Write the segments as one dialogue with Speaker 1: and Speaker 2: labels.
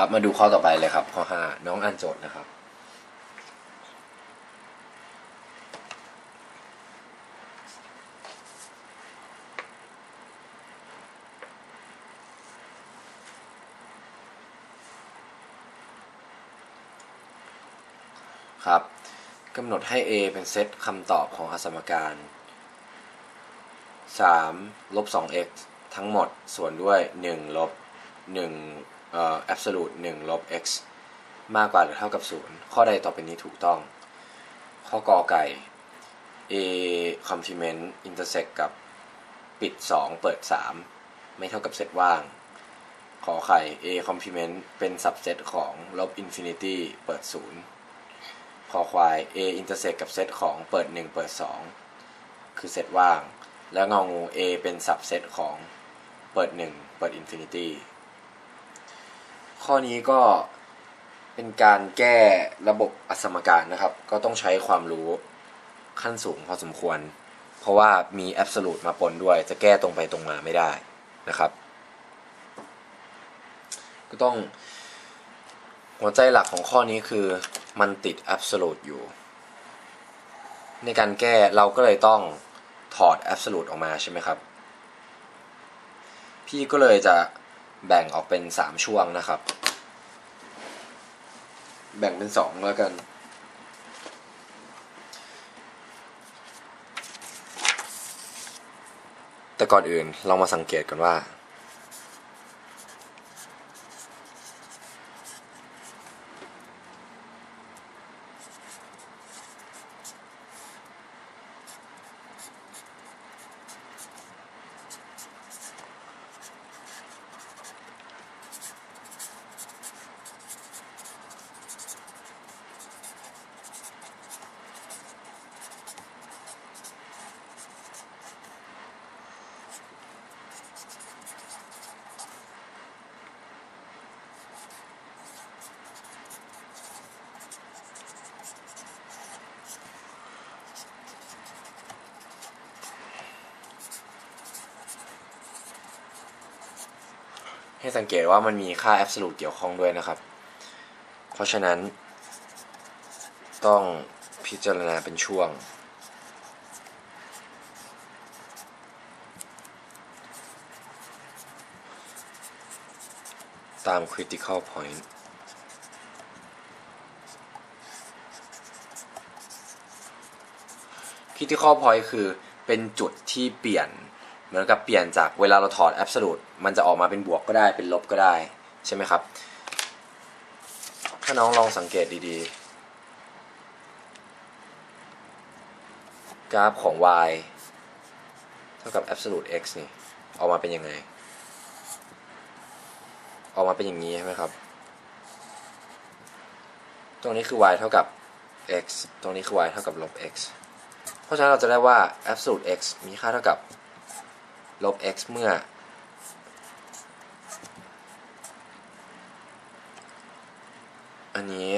Speaker 1: ครับ มาดูข้อต่อไปเลยครับ ข้อห้าน้องอ่านโจทย์นะครับ ครับกำหนดให้ A เป็นเซตคำตอบของอสมการ3ลบ 2x ทั้งหมดส่วนด้วย 1 ลบ 1 เอ่อ absolute 1ลบ x มากกว่าหรือเท่ากับ 0 ข้อใดต่อไปนี้ถูกต้อง ข้อกอไก่ a complement intersect กับปิด 2 เปิด 3 ไม่เท่ากับเซตว่าง ขอไข่ a complement เป็น subset ของลบ infinity เปิด0คอควาย a intersect กับเซตของเปิด 1 เปิด 2 คือเซตว่าง แล้วงองู a เป็น subset ของเปิด 1 เปิด infinity ข้อนี้ก็เป็นการแก้ระบบอสมการนะครับ ก็ต้องใช้ความรู้ขั้นสูงพอสมควร เพราะว่ามี absolute มาปนด้วย จะแก้ตรงไปตรงมาไม่ได้นะครับ ก็ต้องหัวใจหลักของข้อนี้คือมันติด absolute อยู่ ในการแก้เราก็เลยต้องถอด absolute ออกมาใช่ไหมครับ พี่ก็เลยจะ แบ่งออกเป็น3ช่วงนะครับ แบ่งเป็น2แล้วกันแต่ก่อนอื่นเรามาสังเกตกันว่า ให้สังเกตว่ามันมีค่า absolute เกี่ยวข้องด้วยนะครับ เพราะฉะนั้น ต้องพิจารณาเป็นช่วง ตาม critical point คิดที่ข้อ point คือเป็นจุดที่เปลี่ยน เหมือนกับเปลี่ยนจากเวลาเราถอด absolute มันจะออกมาเป็นบวกก็ได้เป็นลบก็ได้ใช่ไหมครับ ถ้าน้องลองสังเกตดีๆ กราฟของ y เท่ากับ absolute x นี่ออกมาเป็นยังไง ออกมาเป็นอย่างนี้ใช่ไหมครับ ตรงนี้คือ y เท่ากับ x ตรงนี้คือ y เท่ากับลบ x เพราะฉะนั้นเราจะได้ว่า absolute x มีค่าเท่ากับ ลบ x เมื่อ อันนี้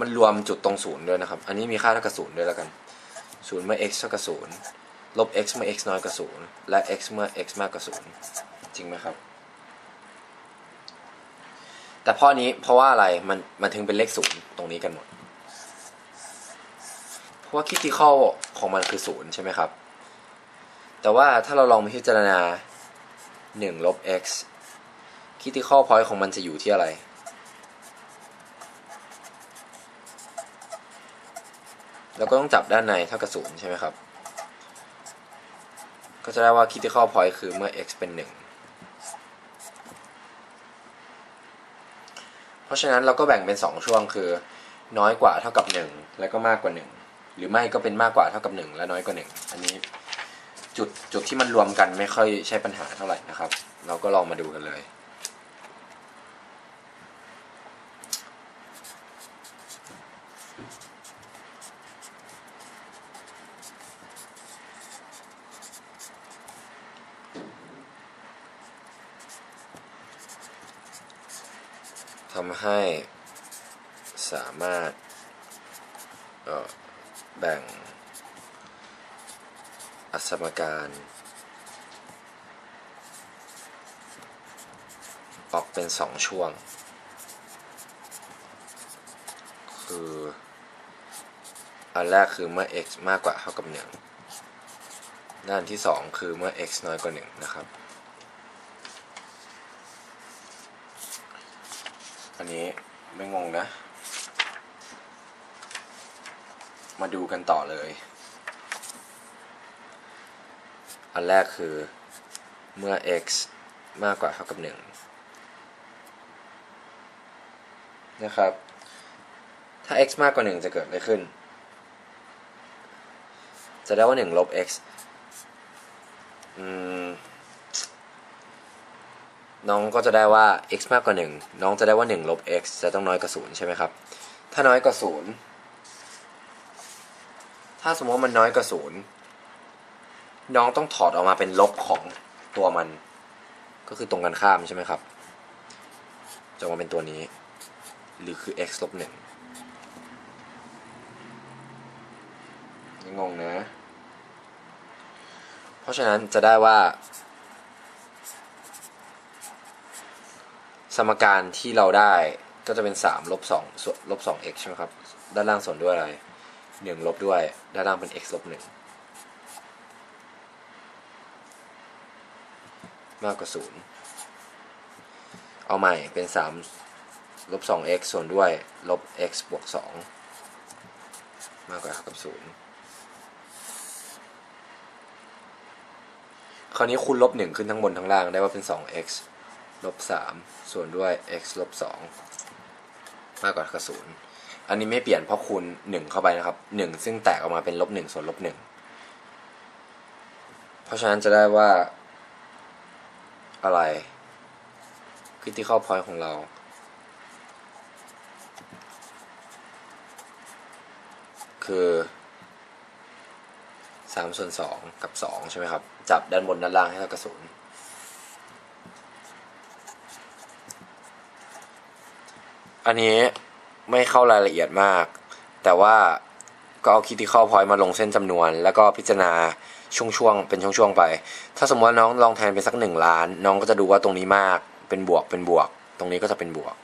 Speaker 1: มันรวมจุดตรงศูนย์ด้วยนะครับ อันนี้มีค่าเท่ากับศูนย์ด้วยแล้วกันศูนย์เมื่อ x เท่ากับศูนย์ลบ x เมื่อ x น้อยกว่าศูนย์และ x เมื่อ x มากกว่าศูนย์จริงไหมครับ แต่ข้อนี้เพราะว่าอะไรมันมันถึงเป็นเลขศูนย์ตรงนี้กันหมด เพราะว่าคิดที่ข้อของมันคือศูนย์ใช่ไหมครับ แต่ว่าถ้าเราลองมาพิจารณา1ลบ x คิดที่ข้อ point ของมันจะอยู่ที่อะไรเราก็ต้องจับด้านในเท่ากับศูนย์ใช่ไหมครับ ก็จะได้ว่า critical point คือเมื่อ x เป็น 1 เพราะฉะนั้นเราก็แบ่งเป็น 2 ช่วงคือ น้อยกว่าเท่ากับ 1 แล้วก็มากกว่า 1 หรือไม่ก็เป็นมากกว่าเท่ากับ 1 และน้อยกว่า 1 อันนี้ จุดจุดที่มันรวมกันไม่ค่อยใช่ปัญหาเท่าไหร่นะครับ เราก็ลองมาดูกันเลยทำให้สามารถออแบ่ง อสมการ ออกเป็นสองช่วง คือ อันแรกคือเมื่อ x มากกว่าเท่ากับ 1 ด้านที่ 2 คือเมื่อ x น้อยกว่า 1 นะครับ อันนี้ไม่งงนะ มาดูกันต่อเลย อันแรกคือเมื่อ x มากกว่าเท่ากับ 1 นะครับ ถ้า x มากกว่า 1 จะเกิดอะไรขึ้น จะได้ว่า 1 ลบ x น้องก็จะได้ว่า x มากกว่า 1 น้องจะได้ว่า 1 ลบ x จะต้องน้อยกว่า 0 ใช่ไหมครับ ถ้าน้อยกว่า 0 ถ้าสมมติว่ามันน้อยกว่า 0 น้องต้องถอดออกมาเป็นลบของตัวมัน ก็คือตรงกันข้ามใช่ไหมครับจะมาเป็นตัวนี้ หรือคือ x ลบ1งงนะ เพราะฉะนั้นจะได้ว่า สมการที่เราได้ก็จะเป็น3ลบ2ส่วนลบ 2x ใช่ไหมครับ ด้านล่างส่วนด้วยอะไร1ลบด้วย ด้านล่างเป็น x ลบ1 มากกว่า 0 เอาใหม่เป็น 3 ลบ 2x ส่วนด้วย ลบ x บวก 2 มากกว่าเท่ากับ 0 คราวนี้คูณลบ 1 ขึ้นทั้งบนทั้งล่างได้ว่าเป็น 2x ลบ 3 ส่วนด้วย x ลบ 2 มากกว่าเท่ากับ 0 อันนี้ไม่เปลี่ยนเพราะคูณ 1 เข้าไปนะครับ 1 ซึ่งแตกออกมาเป็นลบ 1 ส่วนลบ 1 เพราะฉะนั้นจะได้ว่า อะไร critical point ของเรา คือสามส่วนสองกับสองใช่ไหมครับ จับด้านบนด้านล่างให้เท่ากับศูนย์อันนี้ไม่เข้ารายละเอียดมาก แต่ว่าก็เอาคิดที่ข้าพอยมาลงเส้นจำนวน แล้วก็พิจารณา ช่วงๆเป็นช่วงๆไป ถ้าสมมติว่าน้องลองแทนเป็นสักหนึ่งล้าน น้องก็จะดูว่าตรงนี้มากเป็นบวกเป็นบวก ตรงนี้ก็จะเป็นบวก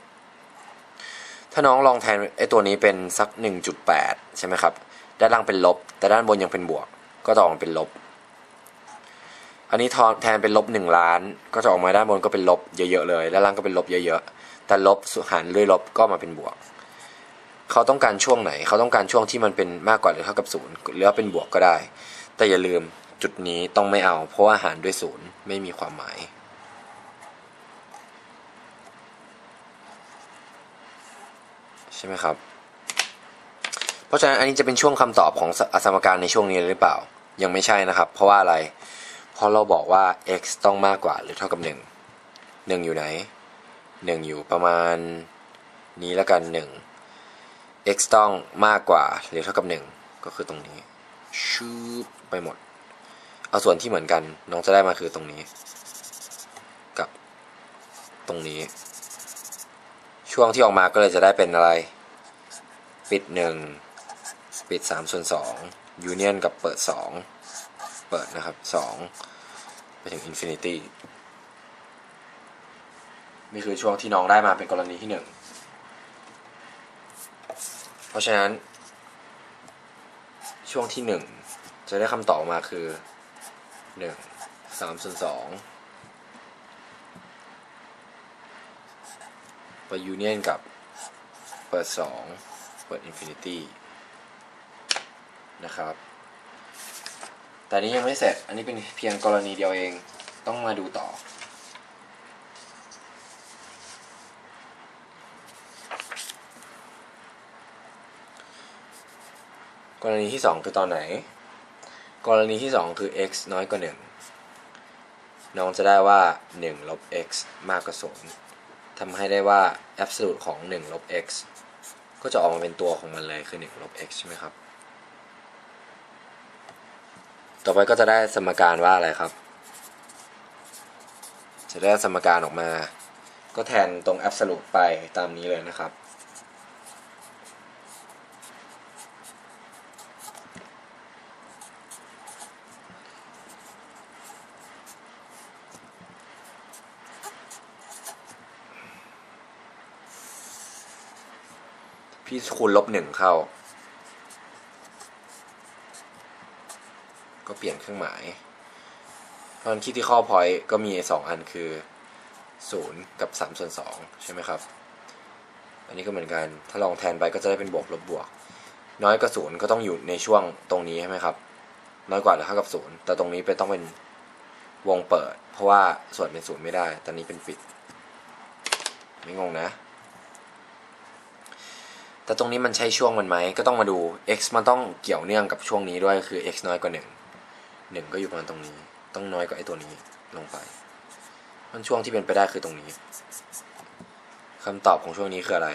Speaker 1: ถ้าน้องลองแทนไอ้ตัวนี้เป็นสัก 1.8 ใช่ไหมครับด้านล่างเป็นลบ แต่ด้านบนยังเป็นบวก ก็จะออกมาเป็นลบ อันนี้แทนเป็นลบ1ล้าน ก็จะออกมาด้านบนก็เป็นลบเยอะๆเลย ด้านล่างก็เป็นลบเยอะๆ แต่ลบหารด้วยลบก็มาเป็นบวก เขาต้องการช่วงไหน เขาต้องการช่วงที่มันเป็นมากกว่าหรือเท่ากับศูนย์หรือว่าเป็นบวกก็ได้ แต่อย่าลืมจุดนี้ต้องไม่เอา เพราะว่าหารด้วยศูนย์ไม่มีความหมาย ใช่ไหมครับ เพราะฉะนั้นอันนี้จะเป็นช่วงคำตอบของสมการในช่วงนี้หรือเปล่า ยังไม่ใช่นะครับ เพราะว่าอะไร เพราะเราบอกว่า x ต้องมากกว่าหรือเท่ากับ 1 1 อยู่ไหน 1 อยู่ประมาณนี้แล้วกัน 1 x ต้องมากกว่าหรือเท่ากับ 1 ก็คือตรงนี้ ชืบไปหมด เอาส่วนที่เหมือนกัน น้องจะได้มาคือตรงนี้ กับตรงนี้ ช่วงที่ออกมาก็เลยจะได้เป็นอะไร ปิด1ปิด3ส่วน2ยูเนียนกับเปิด2เปิดนะครับ2ไปถึงอินฟินิตี้นี่คือช่วงที่น้องได้มาเป็นกรณีที่1เพราะฉะนั้น ช่วงที่ 1 จะได้คำตอบมาคือ 1 3ส่วน2ไปยูเนียนกับเปิด 2 เปิดอินฟินิตี้นะครับ แต่นี้ยังไม่เสร็จ อันนี้เป็นเพียงกรณีเดียวเอง ต้องมาดูต่อ รณีที่ 2 คือตอนไหน กรณีที่ 2 คือ x น้อยกว่า 1 น้องจะได้ว่า 1 ลบ x มากกว่า 0ทำให้ได้ว่า absolute ของ 1 ลบ x ก็จะออกมาเป็นตัวของมันเลยคือ 1 ลบ x ใช่ไหมครับ ต่อไปก็จะได้สมการว่าอะไรครับ จะได้สมการออกมา ก็แทนตรง absolute ไปตามนี้เลยนะครับ พี่คูณลบหนึ่งเข้า ก็เปลี่ยนเครื่องหมาย เพราะนั้น critical point ก็มีสองอันคือศูนย์กับสามส่วนสองใช่ไหมครับ อันนี้ก็เหมือนกัน ถ้าลองแทนไปก็จะได้เป็นบวกลบบวก น้อยกว่าศูนย์ก็ต้องอยู่ในช่วงตรงนี้ใช่ไหมครับ น้อยกว่าหรือเท่ากับศูนย์แต่ตรงนี้เป็นต้องเป็นวงเปิด เพราะว่าส่วนเป็นศูนย์ไม่ได้ ตอนนี้เป็นปิด ไม่งงนะ แต่ตรงนี้มันใช่ช่วงมันไหมก็ต้องมาดู x มันต้องเกี่ยวเนื่องกับช่วงนี้ด้วยคือ x น้อยกว่า 1 1 ก็อยู่ประมาณตรงนี้ ต้องน้อยกว่าไอ้ตัวนี้ลงไป มันช่วงที่เป็นไปได้คือตรงนี้คำตอบของช่วงนี้คืออะไร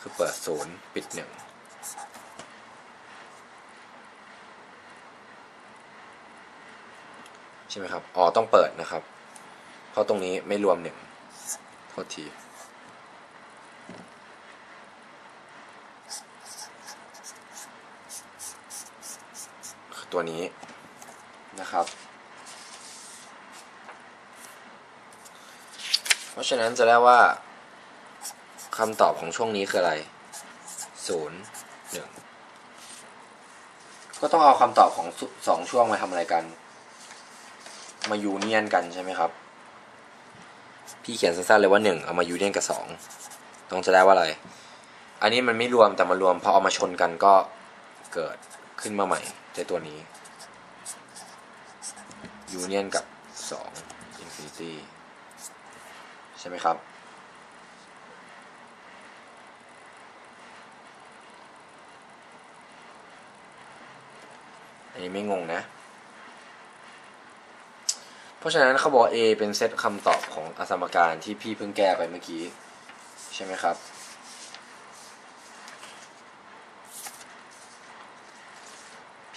Speaker 1: คือเปิดศูนย์ปิดหนึ่งใช่ไหมครับ อ๋อ ต้องเปิดนะครับ เพราะตรงนี้ไม่รวมหนึ่งโทษที ตัวนี้นะครับ เพราะฉะนั้นจะได้ว่าคำตอบของช่วงนี้คืออะไรศูนย์หนึ่งก็ต้องเอาคำตอบของสองช่วงมาทำอะไรกัน มายูเนียนกันใช่ไหมครับ พี่เขียนสั้นๆเลยว่าหนึ่งเอามายูเนียนกับสองต้องจะได้ว่าอะไร อันนี้มันไม่รวมแต่มารวมพอเอามาชนกันก็เกิดขึ้นมาใหม่ ในตัวนี้ยูเนียนกับสองอินฟินิตี้ใช่ไหมครับ อันนี้ไม่งงนะ เพราะฉะนั้นเขาบอก A เป็นเซตคำตอบของอสมการที่พี่เพิ่งแก้ไปเมื่อกี้ ใช่ไหมครับ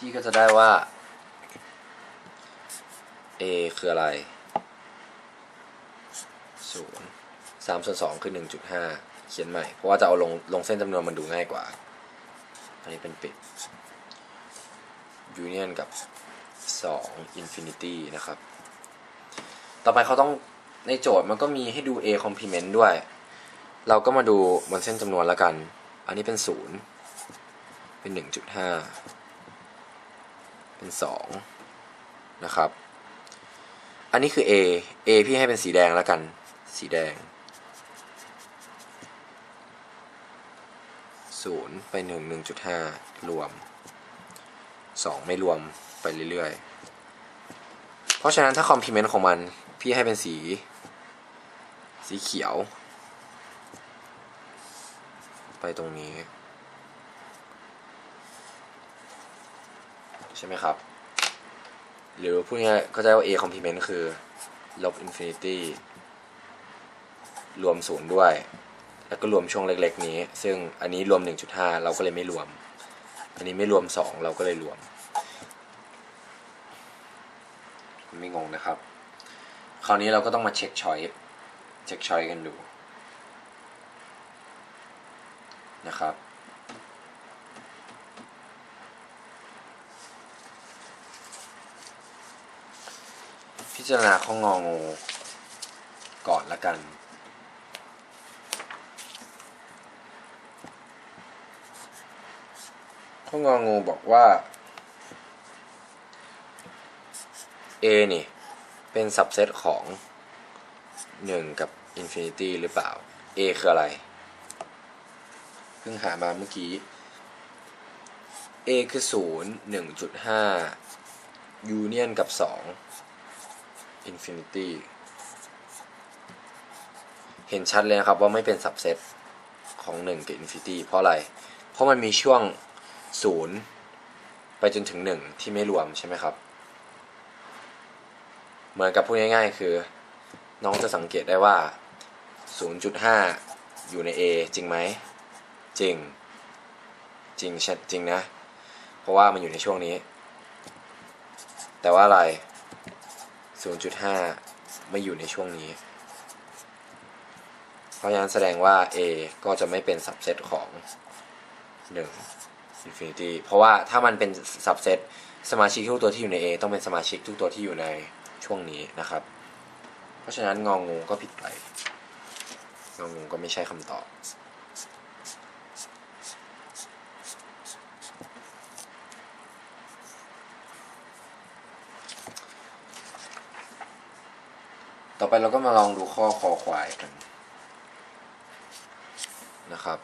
Speaker 1: พี่ก็จะได้ว่า A คืออะไรศูนย์สามส่วนสองคือหนึ่งจุดห้าเขียนใหม่ เพราะว่าจะเอาลงลงเส้นจำนวนมันดูง่ายกว่า อันนี้เป็นปิดยูเนียนกับสองอินฟินิตี้นะครับ ต่อไปเขาต้องในโจทย์มันก็มีให้ดู A complement ด้วย เราก็มาดูบนเส้นจำนวนแล้วกัน อันนี้เป็นศูนย์เป็นหนึ่งจุดห้า เป็นสองนะครับ อันนี้คือ A A พี่ให้เป็นสีแดงแล้วกัน สีแดงศูนย์ไปหนึ่งหนึ่งจุดห้ารวมสองไม่รวมไปเรื่อยๆ เพราะฉะนั้นถ้าคอมพลีเมนต์ของมัน พี่ให้เป็นสี สีเขียว ไปตรงนี้ ใช่ไหมครับ หรือพูดง่ายก็จะว่า A complement คือ ลบ infinity รวมศูนย์ด้วย แล้วก็รวมช่วงเล็ก ๆ นี้ ซึ่งอันนี้รวม 1.5 เราก็เลยไม่รวม อันนี้ไม่รวม 2 เราก็เลยรวม ไม่งงนะครับ คราวนี้เราก็ต้องมาเช็คชอยเช็คชอยกันดูนะครับ จารณาข้องงองูก่อนละกัน ข้ององูบอกว่า A นี่ เป็นสับเซตของ 1 กับ Infinity หรือเปล่า A คืออะไร เพิ่งหามาเมื่อกี้ A คือ 0 1.5 Union กับ 2 Infinity เห็นชัดเลยนะครับว่าไม่เป็นสับเซตของ 1 กับ Infinity เพราะอะไร เพราะมันมีช่วง 0 ไปจนถึง 1 ที่ไม่รวมใช่ไหมครับ เหมือนกับพูดง่ายๆ คือ น้องจะสังเกตได้ว่า 0.5 อยู่ใน A จริงไหม จริง จริงชัดจริงนะ เพราะว่ามันอยู่ในช่วงนี้ แต่ว่าอะไร 0.5 ไม่อยู่ในช่วงนี้ เพราะฉะนั้นแสดงว่า A ก็จะไม่เป็นสับเซตของ 1 Infinity เพราะว่าถ้ามันเป็นสับเซตสมาชิกทุกตัวที่อยู่ใน A ต้องเป็นสมาชิกทุกตัวที่อยู่ในช่วงนี้นะครับ เพราะฉะนั้นงองูก็ผิดไปงองูก็ไม่ใช่คำตอบ ต่อไปเราก็มาลองดูข้อคอควายกันนะครับ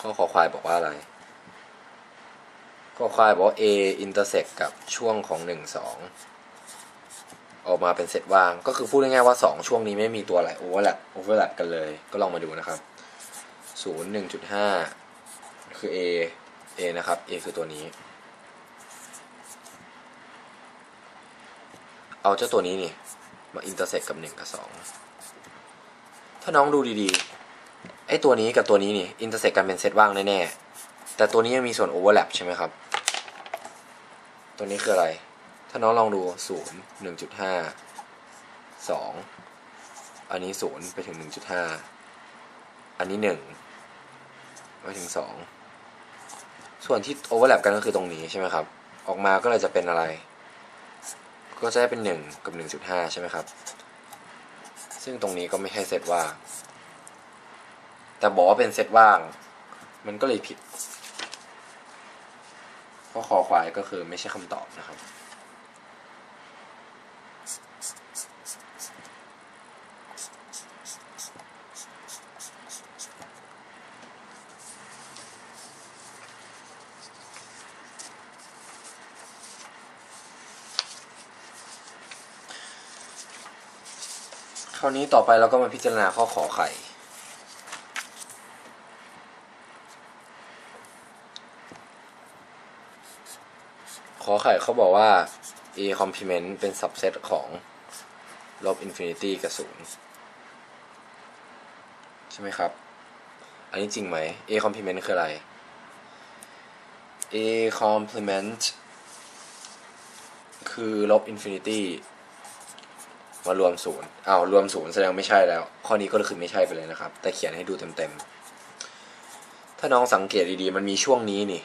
Speaker 1: ข้อคอควายบอกว่าอะไร ข้อควายบอกว่า a intersect กับช่วงของหนึ่งสออกมาเป็นเซตว่าง ก็คือพูดง่ายๆว่าสองช่วงนี้ไม่มีตัวอะไร overlap overlap กันเลย ก็ลองมาดูนะครับศูนย์หนึ่งจุดห้าคือ a a นะครับ a คือตัวนี้ เอาเจ้าตัวนี้นี่ มาอินเตอร์เซ็กกับหนึ่งกับสองถ้าน้องดูดีๆ ไอ้ตัวนี้กับตัวนี้นี่อินเตอร์เซ็กกันเป็นเซตว่างแน่ๆ แต่ตัวนี้ยังมีส่วนโอเวอร์แลปใช่ไหมครับ ตัวนี้คืออะไร ถ้าน้องลองดูศูนย์หนึ่งจุดห้าสองอันนี้ศูนย์ไปถึงหนึ่งจุดห้าอันนี้หนึ่งไปถึงสองส่วนที่โอเวอร์แลปกันก็คือตรงนี้ใช่ไหมครับ ออกมาก็เลยจะเป็นอะไร ก็จะได้เป็นหนึ่งกับหนึ่งจุดห้าใช่ไหมครับ ซึ่งตรงนี้ก็ไม่ใช่เซตว่าง แต่บอกว่าเป็นเซตว่าง มันก็เลยผิด เพราะคอควายก็คือไม่ใช่คำตอบนะครับ คราวนี้ต่อไปเราก็มาพิจารณาข้อขอไข่ ขอไข่เขาบอกว่า a complement เป็น subset ของลบ infinity กับศูนย์ใช่ไหมครับ อันนี้จริงไหม a complement คืออะไร a complement คือลบ infinity มารวมศูนย์เอารวมศูนย์แสดงไม่ใช่แล้ว ข้อนี้ก็คือไม่ใช่ไปเลยนะครับ แต่เขียนให้ดูเต็มๆ ถ้าน้องสังเกตดีๆ มันมีช่วงนี้นี่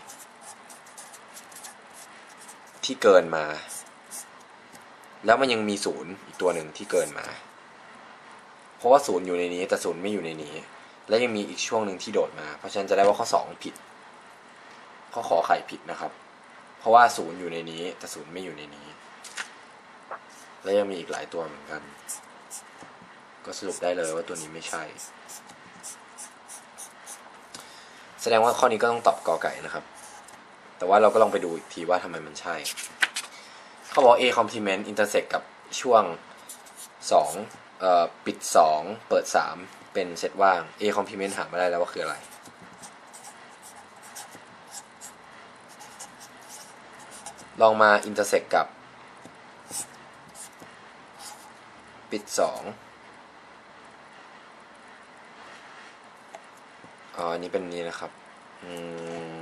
Speaker 1: ที่เกินมา แล้วมันยังมีศูนย์อีกตัวหนึ่งที่เกินมา เพราะว่าศูนย์อยู่ในนี้ แต่ศูนย์ไม่อยู่ในนี้ และยังมีอีกช่วงหนึ่งที่โดดมา เพราะฉะนั้นจะได้ว่าข้อสองผิด ข้อขอไข่ผิดนะครับ เพราะว่าศูนย์อยู่ในนี้ แต่ศูนย์ไม่อยู่ในนี้ และยังมีอีกหลายตัวเหมือนกัน ก็สรุปได้เลยว่าตัวนี้ไม่ใช่ แสดงว่าข้อนี้ก็ต้องตอบกอไก่นะครับ แต่ว่าเราก็ลองไปดูอีกทีว่าทำไมมันใช่ เขาบอก A complement intersect กับช่วง2เอ่อปิด 2 เปิด 3 เป็นเซตว่าง A complement หามาได้แล้วว่าคืออะไรลองมา intersect กับ ปิดสองอ๋ออันนี้เป็นนี้นะครับอืม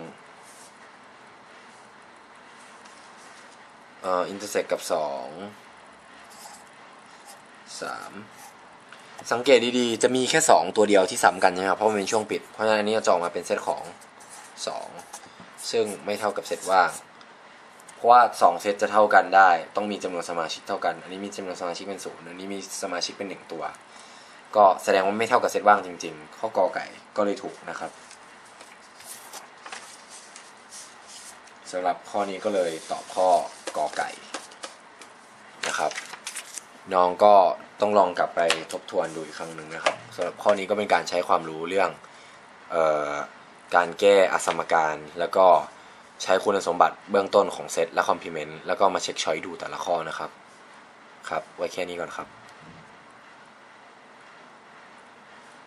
Speaker 1: อ่าอินเตอร์เซ็กกับสองสามสังเกตดีๆ จะมีแค่สองตัวเดียวที่ซ้ำกันใช่ไหมครับเพราะมันเป็นช่วงปิด เพราะฉะนั้นอันนี้จะออกมาเป็นเซตของสองซึ่งไม่เท่ากับเซตว่าง เพราะว่าสองเซตจะเท่ากันได้ ต้องมีจำนวนสมาชิกเท่ากัน อันนี้มีจำนวนสมาชิกเป็นศูนย์อันนี้มีสมาชิกเป็นหนึ่งตัว ก็แสดงว่าไม่เท่ากับเซตว่างจริง ๆ ข้อกอไก่ก็เลยถูกนะครับสำหรับข้อนี้ก็เลยตอบข้อกอไก่นะครับน้องก็ต้องลองกลับไปทบทวนดูอีกครั้งหนึ่งนะครับสำหรับข้อนี้ก็เป็นการใช้ความรู้เรื่องออการแก้อสมการแล้วก็ ใช้คุณสมบัติเบื้องต้นของเซตและคอมพลีเมนต์แล้วก็มาเช็คชอยดูแต่ละข้อนะครับ ครับ ไว้แค่นี้ก่อนครับ